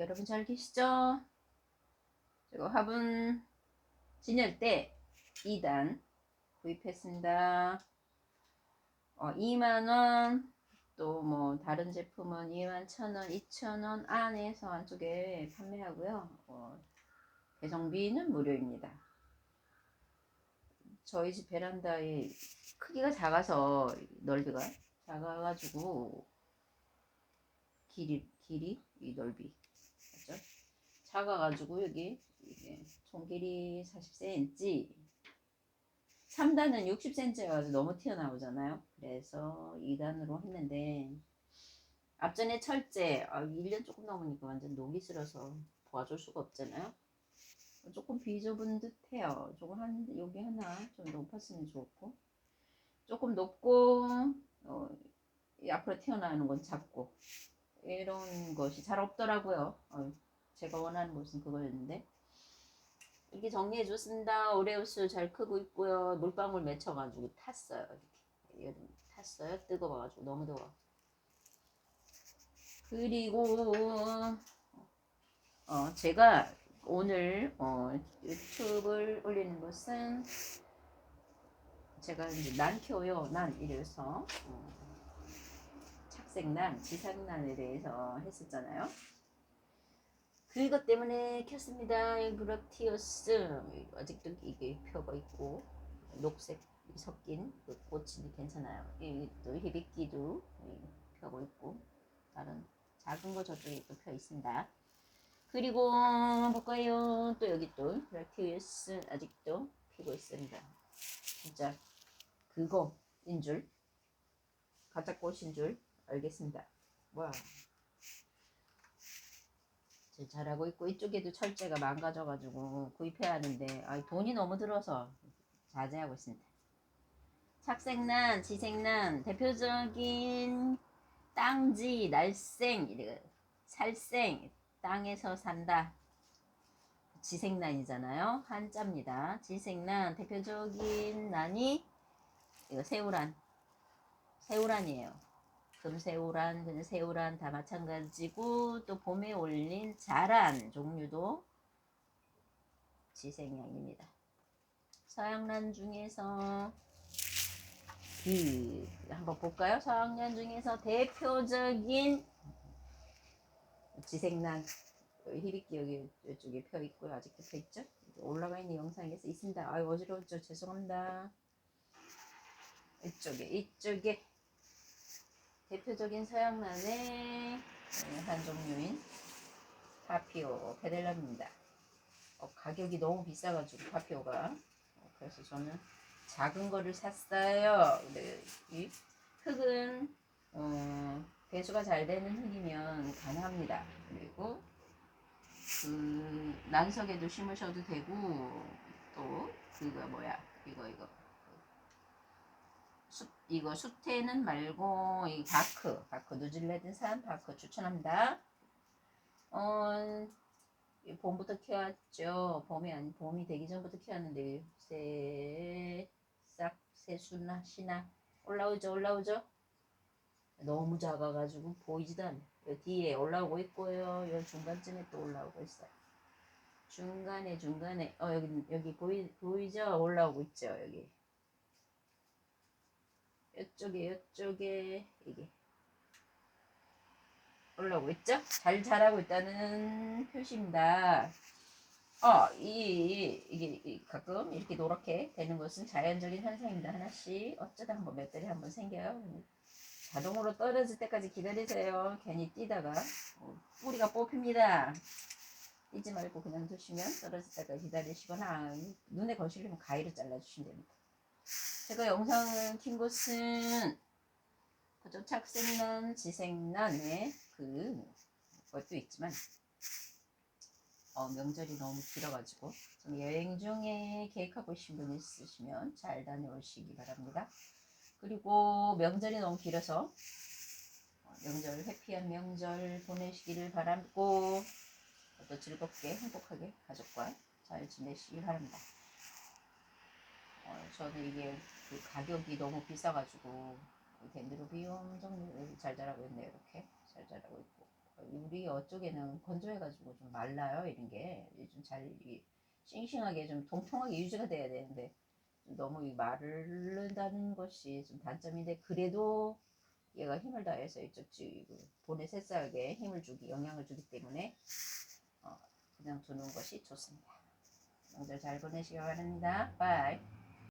여러분 잘 계시죠? 제가 화분 진열 때 2단 구입했습니다. 어, 2만원, 또 뭐 다른 제품은 2만 1천원, 2천원 안에서 안쪽에 판매하고요. 어, 배송비는 무료입니다. 저희 집 베란다의 크기가 작아서 넓이가 작아가지고 길이 길이 이 넓이? 작아가지고 여기 이게 총 길이 40cm 3단은 60cm여가지고 너무 튀어나오잖아요. 그래서 2단으로 했는데 앞전에 철제 아, 1년 조금 넘으니까 완전 녹이 슬어서 도와줄 수가 없잖아요. 조금 비좁은 듯해요. 조금 한 여기 하나 좀 높았으면 좋고. 조금 높고 어, 이 앞으로 튀어나오는 건 작고. 이런 것이 잘 없더라고요. 어, 제가 원하는 것은 그거였는데 이렇게 정리해 줬습니다. 오레오스 잘 크고 있고요. 물방울 맺혀가지고 탔어요. 이렇게 탔어요. 뜨거워가지고 너무 더워. 그리고 어, 제가 오늘 어, 유튜브를 올리는 것은 제가 이제 난 켜요. 난 이래서 어, 착색난, 지상난에 대해서 했었잖아요. 그것 때문에 켰습니다. 이 브라티어스 아직도 이게 펴가 있고 녹색 섞인 그 꽃이 괜찮아요. 이또 히비키도 펴고 있고 다른 작은 거 저쪽에 또 펴 있습니다. 그리고 볼까요? 또 여기 또 브라티어스 아직도 피고 있습니다. 진짜 그거인 줄 가짜 꽃인 줄 알겠습니다. 와. 제 잘하고 있고 이쪽에도 철제가 망가져가지고 구입해야 하는데 아, 돈이 너무 들어서 자제하고 있습니다. 착색난, 지색난, 대표적인 땅지, 날생, 살생, 땅에서 산다. 지색난이잖아요. 한자입니다. 지색난, 대표적인 난이 이거 새우란, 새우란이에요. 금새우란, 그냥 새우란 다 마찬가지고 또 봄에 올린 자란 종류도 지생양입니다. 서양란 중에서 그 한번 볼까요? 서양란 중에서 대표적인 지생란 히비키 여기 이쪽에 펴 있고요. 아직도 펴 있죠? 올라가 있는 영상에서 있습니다. 아유 어지러웠죠? 죄송합니다. 이쪽에 이쪽에 대표적인 서양란의 한 종류인 파피오 페델람입니다. 어, 가격이 너무 비싸가지고 파피오가 어, 그래서 저는 작은 거를 샀어요. 근데 이 흙은 어, 배수가 잘 되는 흙이면 가능합니다. 그리고 그 난석에도 심으셔도 되고 또 그거 뭐야 이거 이거 수, 이거 수태는 말고 이 바크 바크 뉴질랜드산 바크 추천합니다. 어, 이 봄부터 키웠죠. 봄이 아니 봄이 되기 전부터 키웠는데 새싹 새수나 시나 올라오죠 올라오죠. 너무 작아가지고 보이지도 않네. 요 뒤에 올라오고 있고요. 요 중간쯤에 또 올라오고 있어요. 중간에 중간에 어 여기 여기 보이 보이죠? 올라오고 있죠 여기. 이쪽에 이쪽에 이게 올라오고 있죠? 잘 자라고 있다는 표시입니다. 어, 이, 이게 이, 가끔 이렇게 노랗게 되는 것은 자연적인 현상입니다. 하나씩 어쩌다 한번 몇 달에 한번 생겨요. 자동으로 떨어질 때까지 기다리세요. 괜히 뛰다가 어, 뿌리가 뽑힙니다. 뛰지 말고 그냥 두시면 떨어질 때까지 기다리시거나 눈에 거시려면 가위로 잘라주시면 됩니다. 제가 영상을 킨 것은 그저 착색난, 지색난의 그 것도 있지만 어, 명절이 너무 길어가지고 좀 여행 중에 계획하고 계신 분 있으시면 잘 다녀오시기 바랍니다. 그리고 명절이 너무 길어서 어, 명절 해피한 명절 보내시기를 바라고 또 즐겁게 행복하게 가족과 잘 지내시기 바랍니다. 어, 저는 이게 그 가격이 너무 비싸가지고 덴드로비움 종류 잘 자라고 있네요. 이렇게 잘 자라고 있고 우리 이쪽에는 건조해가지고 좀 말라요 이런 게 좀 잘 싱싱하게 좀 통통하게 유지가 돼야 되는데 좀 너무 이 마르다는 것이 좀 단점인데 그래도 얘가 힘을 다해서 이쪽 지금 본의 새싹에 힘을 주기 영향을 주기 때문에 어, 그냥 두는 것이 좋습니다. 명절 잘 보내시기 바랍니다. 바이.